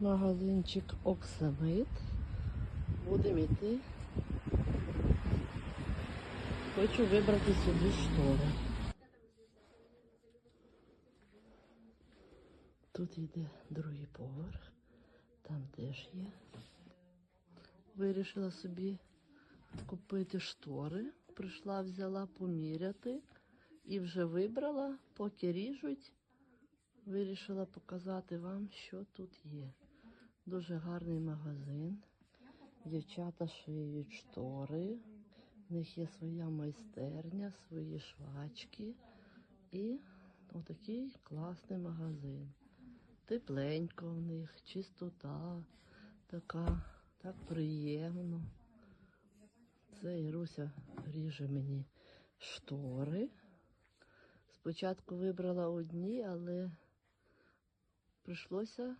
магазинчик Оксамит. Будемо йти. Хочу вибрати собі штори. Тут йде другий поверх, там теж є. Вирішила собі купити штори. Прийшла, взяла поміряти і вже вибрала, поки ріжуть. Вирішила показати вам, що тут є. Дуже гарний магазин. Дівчата шиють штори. В них є своя майстерня, свої швачки. І отакий класний магазин. Тепленько в них, чистота така, так приємно. Це Іруся ріже мені штори. Спочатку вибрала одні, але прийшлося